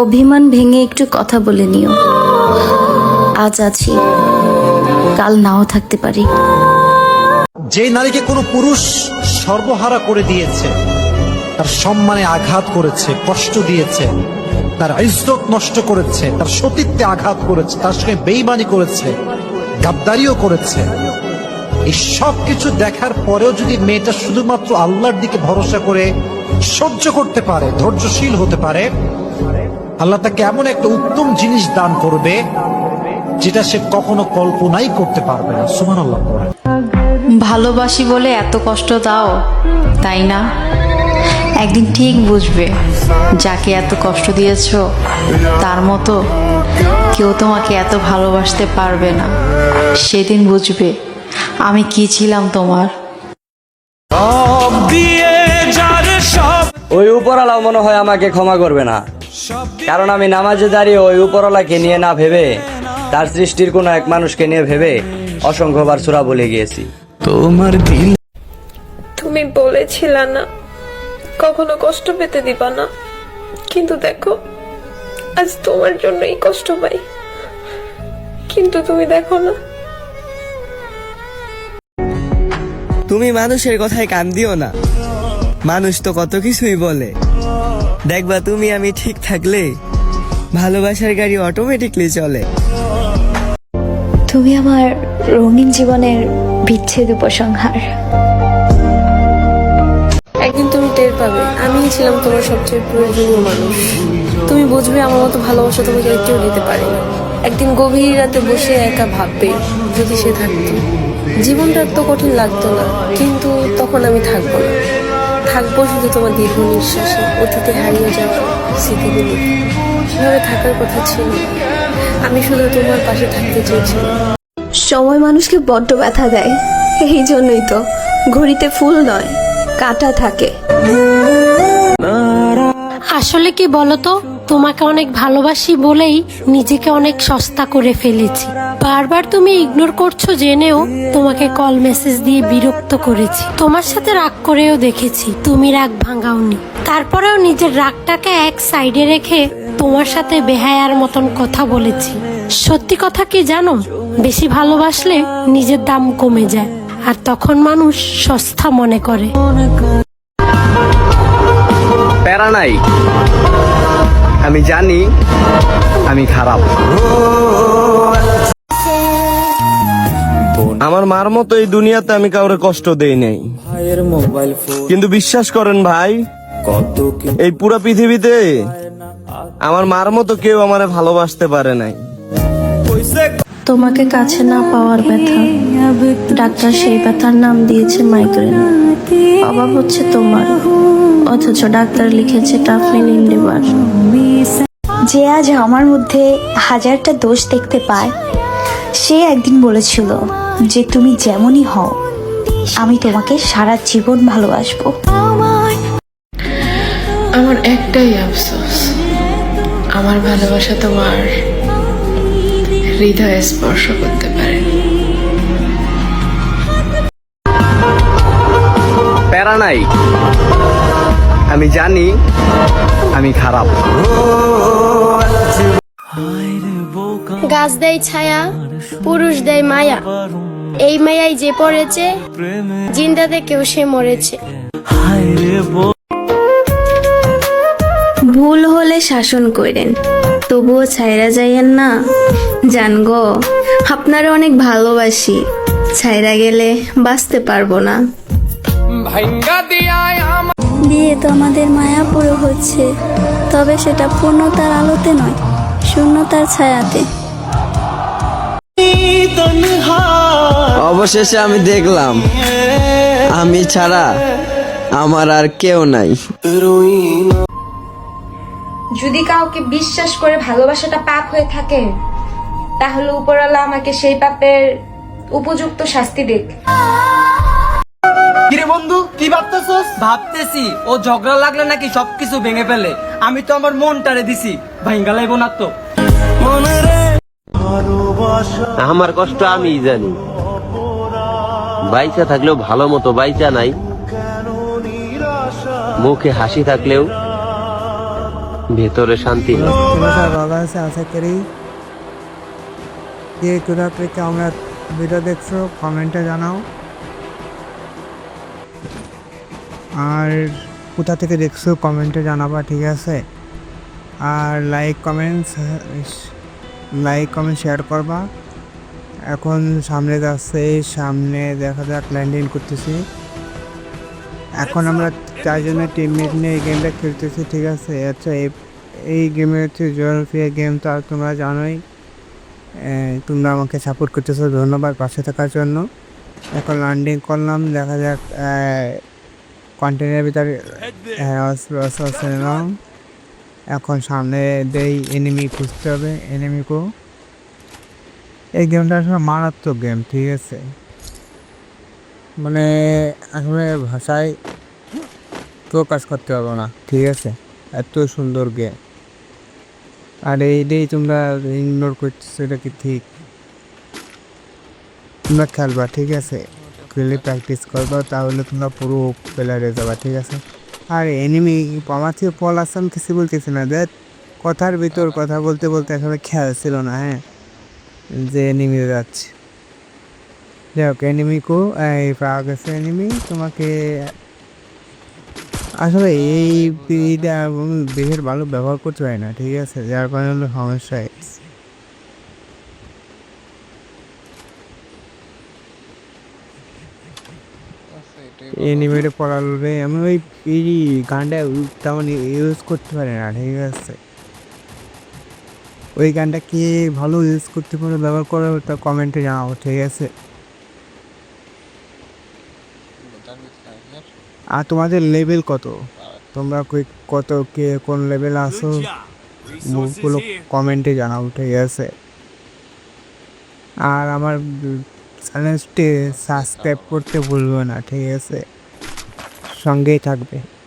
অভিমান ভেঙে একটু কথা বলে নিও। আজ আছি। কাল নাও থাকতে পারি। যে নারীকে কোনো পুরুষ সর্বহারা করে দিয়েছে, তার সম্মানে আঘাত করেছে, কষ্ট দিয়েছে, তার ইজ্জত নষ্ট করেছে, তার সতীত্বে আঘাত করেছে, তার সঙ্গে বেইমানি করেছে, গাদ্দারিও করেছে, এই সব কিছু দেখার পরেও যদি মেয়েটা শুধুমাত্র আল্লাহর দিকে ভরসা করে সহ্য করতে পারে, ধৈর্যশীল হতে পারে আল্লাহ তাকে এমন একটা উত্তম জিনিস দান করবে যেটা সে কখনো কল্পনাই করতে পারবে না। সুমান আল্লাহ ভালোবাসি বলে এত কষ্ট দাও তাই না? একদিন ঠিক বুঝবে যাকে এত কষ্ট দিয়েছ তার মতো কেউ তোমাকে এত ভালোবাসতে পারবে না। সেদিন বুঝবে আমি কি ছিলাম তোমার। ওই উপরওয়ালা মনে হয় আমাকে ক্ষমা করবে না। কারণ আমি নামাজে দাঁড়িয়ে ওই উপরওয়ালাকে নিয়ে না ভেবে তার সৃষ্টির কোনো এক মানুষকে নিয়ে ভেবে অসংখ্যবার সুরা বলে গিয়েছি। তোমার তুমি বলেছিলা না কখনো কষ্ট পেতে দিবা না। কিন্তু দেখো আজ তোমার জন্যই কষ্ট পাই। কিন্তু তুমি দেখো না। তুমি মানুষের কথায় কান দিও না। মানুষ তো কত কিছুই বলে। দেখবা তুমি আমি ঠিক থাকলে ভালোবাসার গাড়ি অটোমেটিকলি চলে। তুমি আমার রঙিন জীবনের বিচ্ছেদ উপসংহার। একদিন তুমি টের পাবে আমিই ছিলাম তোমার সবচেয়ে প্রয়োজনীয় মানুষ। তুমি বুঝবে আমার মতো ভালোবাসা তোমাকে আর কেউ দিতে পারে না। একদিন গভীর রাতে বসে একা ভাববে যদি সে থাকতো। জীবনটা তো কঠিন লাগতো না কিন্তু তখন আমি থাকব না। থাকব শুধু তোমার দীর্ঘ নিঃশ্বাসে। অতীতে হারিয়ে যাওয়া স্মৃতিগুলি। সেভাবে থাকার কথা ছিল। আমি শুধু তোমার পাশে থাকতে চেয়েছিলাম। সময় মানুষকে বড্ড ব্যথা দেয়। এই জন্যই তো ঘড়িতে ফুল নয় কাটা থাকে। আসলে কি বলতো? তোমাকে অনেক ভালোবাসি বলেই নিজেকে অনেক সস্তা করে ফেলেছি। বারবার তুমি ইগনোর করছ জেনেও তোমাকে কল মেসেজ দিয়ে বিরক্ত করেছি। তোমার সাথে রাগ করেও দেখেছি। তুমি রাগ ভাঙাওনি। তারপরেও নিজের রাগটাকে এক সাইডে রেখে তোমার সাথে বেহায়ার মতন কথা বলেছি। সত্যি কথা কি জানো? বেশি ভালোবাসলে নিজের দাম কমে যায়, আর তখন মানুষ সস্তা মনে করে। নাই। আমি জানি আমি খারাপ। আমার মার মতো এই দুনিয়াতে আমি কাউরে কষ্ট দেই নাই। কিন্তু বিশ্বাস করেন ভাই এই পুরা পৃথিবীতে আমার মার মতো কেউ আমারে ভালোবাসতে পারে নাই। তোমাকে কাছে না পাওয়ার ব্যথা। ডাক্তার সেই ব্যথার নাম দিয়েছে মাইগ্রেন অভাব হচ্ছে তোমার। অথচ ডাক্তার লিখেছে টাফলিন ইন্ডিবার যে আজ আমার মধ্যে হাজারটা দোষ দেখতে পায় সে একদিন বলেছিল যে তুমি যেমনই হও আমি তোমাকে সারা জীবন ভালোবাসবো। আমার একটাই আফসোস আমার ভালোবাসা তোমার হৃদয়ে স্পর্শ করতে পারেনি প্যারা নাই। আমি জানি আমি খারাপ। গাছ দেয় ছায়া পুরুষ দেয় মায়া। এই মায়াই যে পড়েছে জিন্দাতে কেউ সে মরেছে। ভুল হলে শাসন করেন তবুও ছাইরা যাইয়েন না। জান গো আপনারা অনেক ভালোবাসি ছাইরা গেলে বাঁচতে পারব না। বিয়ে তো আমাদের মায়া পুরো হচ্ছে তবে সেটা পূর্ণতার আলোতে নয় শূন্যতার ছায়াতে। অবশেষে আমি দেখলাম আমি ছাড়া আমার আর কেউ নাই। যদি কাউকে বিশ্বাস করে ভালোবাসাটা পাপ হয়ে থাকে তাহলে উপরওয়ালা আমাকে সেই পাপের উপযুক্ত শাস্তি দিক। কিরে বন্ধু কি ভাবতেছস? ভাবতেছি ও ঝগড়া লাগলে নাকি সবকিছু ভেঙে ফেলে। আমি তো আমার মনটারে দিছি ভাঙ্গা লাইব না তো। আমার কষ্ট আমি জানি। বাইচা থাকলেও ভালো মতো বাইচা নাই। মুখে হাসি থাকলেও ভেতরে শান্তি কে কোথা থেকে আমরা ভিডিও দেখছ কমেন্টে জানাও আর কোথা থেকে দেখছ কমেন্টে জানাবা, ঠিক আছে? আর like comment like comment share করবা। এখন সামনে যাচ্ছে, সামনে দেখা যাক ল্যান্ডিং করতেছি। এখন আমরা চারজনের টিমমেট নিয়ে এই গেমটা খেলতেছি, ঠিক আছে? আচ্ছা এই এই গেমে হচ্ছে জনপ্রিয় গেম তো আর তোমরা জানোই। তোমরা আমাকে সাপোর্ট করতেছো, ধন্যবাদ পাশে থাকার জন্য। এখন ল্যান্ডিং করলাম, দেখা যাক কন্টেনারের ভিতরে এখন সামনে দেই এনিমি খুঁজতে হবে এনিমিকেও এই গেমটা আসলে মারাত্মক গেম, ঠিক আছে? মানে আসলে ভাষায় প্রকাশ করতে পারব না, ঠিক আছে? এত সুন্দর গেম। আর এইটাই তোমরা ইগনোর করতেছো, এটা কি ঠিক? তোমরা খেলবা, ঠিক আছে? খেলে প্র্যাকটিস করবা, তাহলে তোমরা পুরো প্লেয়ারে যাবা, ঠিক আছে? আর এনিমি আমার থেকে পল আসাম কিছু বলতেছি না, দেখ। কথার ভিতর কথা বলতে বলতে আসলে খেয়াল ছিল না হ্যাঁ? যে এনিমি যাচ্ছে। যাই হোক এনিমিকেও এই পাওয়া গেছে এনিমি তোমাকে আসলে এই দেহের ভালো ব্যবহার করতে পারি না, ঠিক আছে? যার কারণে হলো সমস্যা। এনিমেটে পড়ালে আমি ওই এই গানটা তেমন ইউজ করতে পারি না, ঠিক আছে? ওই গানটা কে ভালো ইউজ করতে পারে? ব্যবহার করে তা কমেন্টে জানাও, ঠিক আছে? আর তোমাদের লেভেল কত? তোমরা কই- কত, কে, কোন লেভেল আসো মুখগুলো কমেন্টে জানাও, ঠিক আছে? আর আমার চ্যানেলটি সাবস্ক্রাইব করতে ভুলবে না, ঠিক আছে? সঙ্গেই থাকবে।